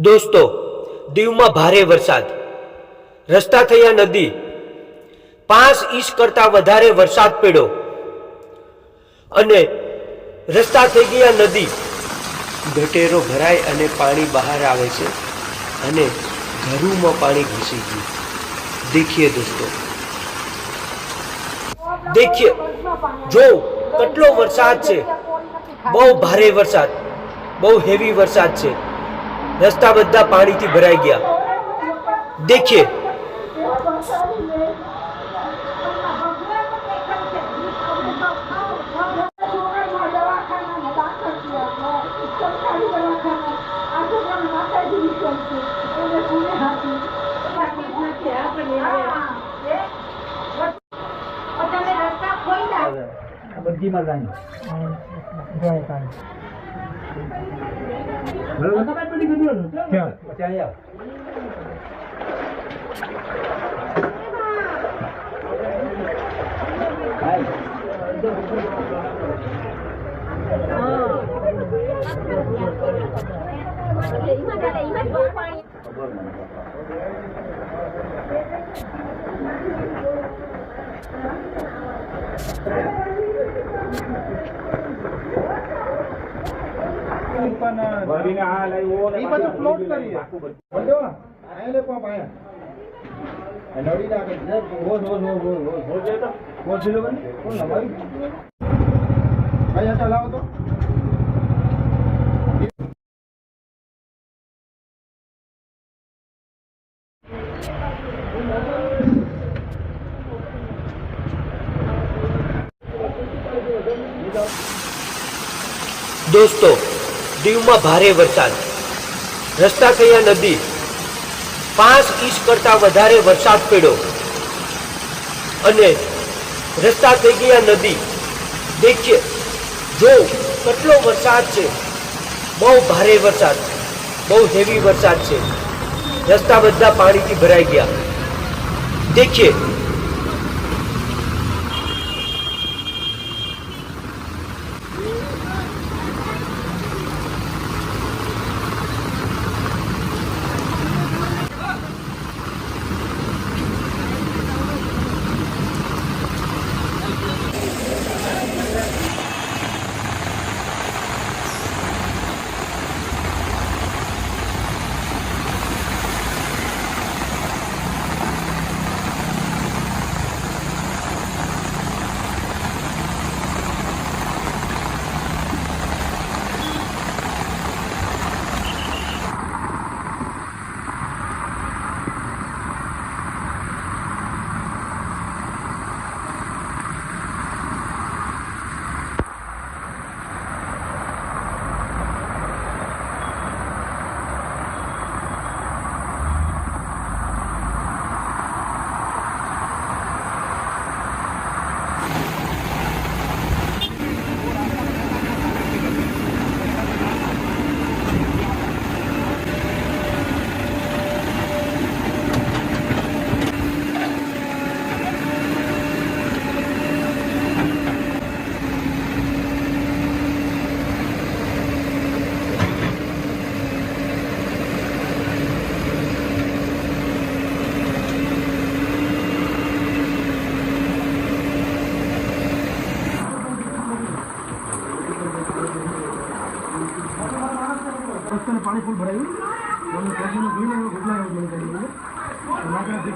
દોસ્તો, દીવમાં ભારે વરસાદ. રસ્તા થયા નદી. પાંચ ઇંચ કરતા વધારે વરસાદ પડ્યો. અને રસ્તા થઈ ગયા નદી. ગટેરો ભરાય અને પાણી બહાર આવે છે અને ઘરોમાં પાણી ઘૂસી ગયું. દેખીએ દોસ્તો. દેખીએ. જો, કેટલો વરસાદ છે. બહુ ભારે વરસાદ. બહુ હેવી વરસાદ છે. રસ્તા બધા પાણીથી ભરાઈ ગયા. દેખીએ. આ બધીમાં જાય બરોબર ક્યાં પછી અહીંયા ભરીને આ લાવ્યો ને ઈ બધું પાછું plot ભરી કરીએ. આખું બધું. બંધો? આયા લે પંપ આયા આ નાખે રોજ રોજ રોજ રોજ રોજ. રોજ જાય રોજ લો કોણ લંબાવી ભાઈ આ ચલાવો તો. દોસ્તો દીવમાં ભારે વરસાદ. રસ્તા થયા નદી? પાંચ ઇંચ કરતા વધારે વરસાદ પડ્યો. અને રસ્તા થઈ ગયા નદી. દેખીએ, જો કેટલો વરસાદ છે? બહુ ભારે વરસાદ, બહુ હેવી વરસાદ છે. રસ્તા બધા પાણીથી ભરાઈ ગયા. દેખીએ પાણી ફૂલ ભરાયું મને પૈસાનું બિલ હું ઘટના એવું મળી ગયું હમણાં સાહેબ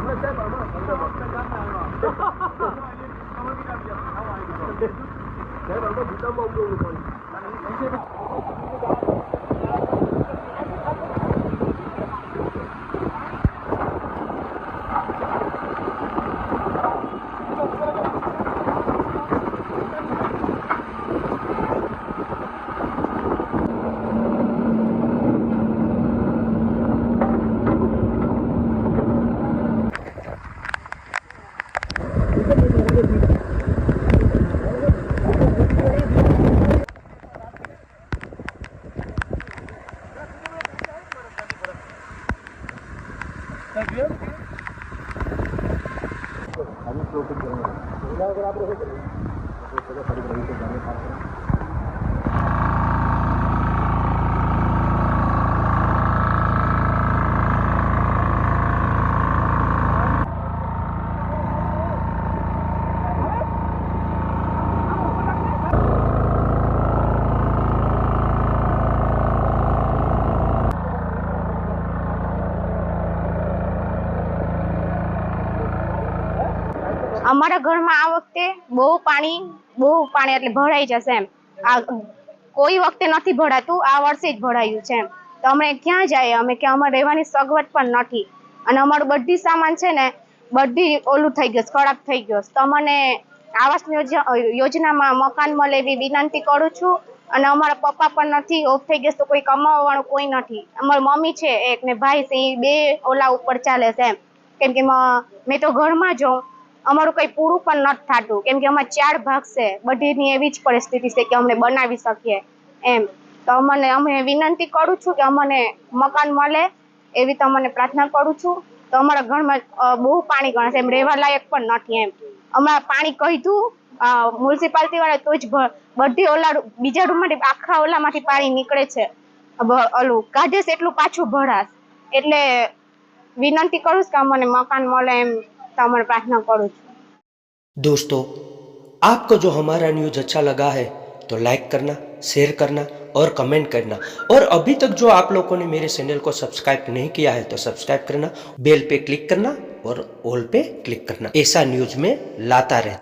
હમણાં સાહેબ હમણાં ભૂતામાં ઉગવું પડે છે. અમારા ઘરમાં આ વખતે બહુ પાણી બહુ પાણી એટલે ભરાઈ જશે એમ. આ કોઈ વખતે નથી ભરાતું, આ વર્ષે જ ભરાયું છે એમ. તો અમે ક્યાં જઈએ? અમે કે અમારે રહેવાની સગવડ પણ નથી. અને અમારું બધી સામાન છે ને, બધી ઓલું થઈ ગયું, ખરાબ થઈ ગયો. તો મને આવાસ યોજ- યોજનામાં મકાન મળે એવી વિનંતી કરું છું. અને અમારા પપ્પા પણ નથી, ઓફ થઈ ગયા તો કોઈ કમાવા વાળું કોઈ નથી. અમારી મમ્મી છે એક ને ભાઈ છે, એ બે ઓલા ઉપર ચાલે છે એમ. કેમ કે મેં તો ઘરમાં જોઉં અમારું કંઈ પૂરું પણ નથી થતું. કેમ કે અમારે ચાર ભાગ છે. બધીની એવી જ પરિસ્થિતિ છે કે અમને બનાવી શકીએ. એમ. તો અમને, અમે વિનંતી કરું છું કે અમને મકાન મળે એવી તો અમને પ્રાર્થના કરું છું. તો અમારા ઘરમાં બહુ પાણી ગણે છે એમ રહેવા લાયક પણ નથી એમ. અમારા પાણી કહીધું મ્યુનિસિપાલિટી વાળા તો જ બધી ઓલા બીજા રૂમમાંથી, આખા ઓલામાંથી પાણી નીકળે છે. ઓલું કાઢે એટલું પાછું ભરાશ. એટલે વિનંતી કરું કે અમને મકાન મળે એમ. तो क्षमा प्रार्थना करू दोस्तों, आपको जो हमारा न्यूज़ अच्छा लगा है तो लाइक करना शेयर करना और कमेंट करना। और अभी तक जो आप लोगों ने मेरे चैनल को सब्सक्राइब नहीं किया है तो सब्सक्राइब करना बेल पे क्लिक करना और ऑल पे क्लिक करना। ऐसा न्यूज़ में लाता रहता।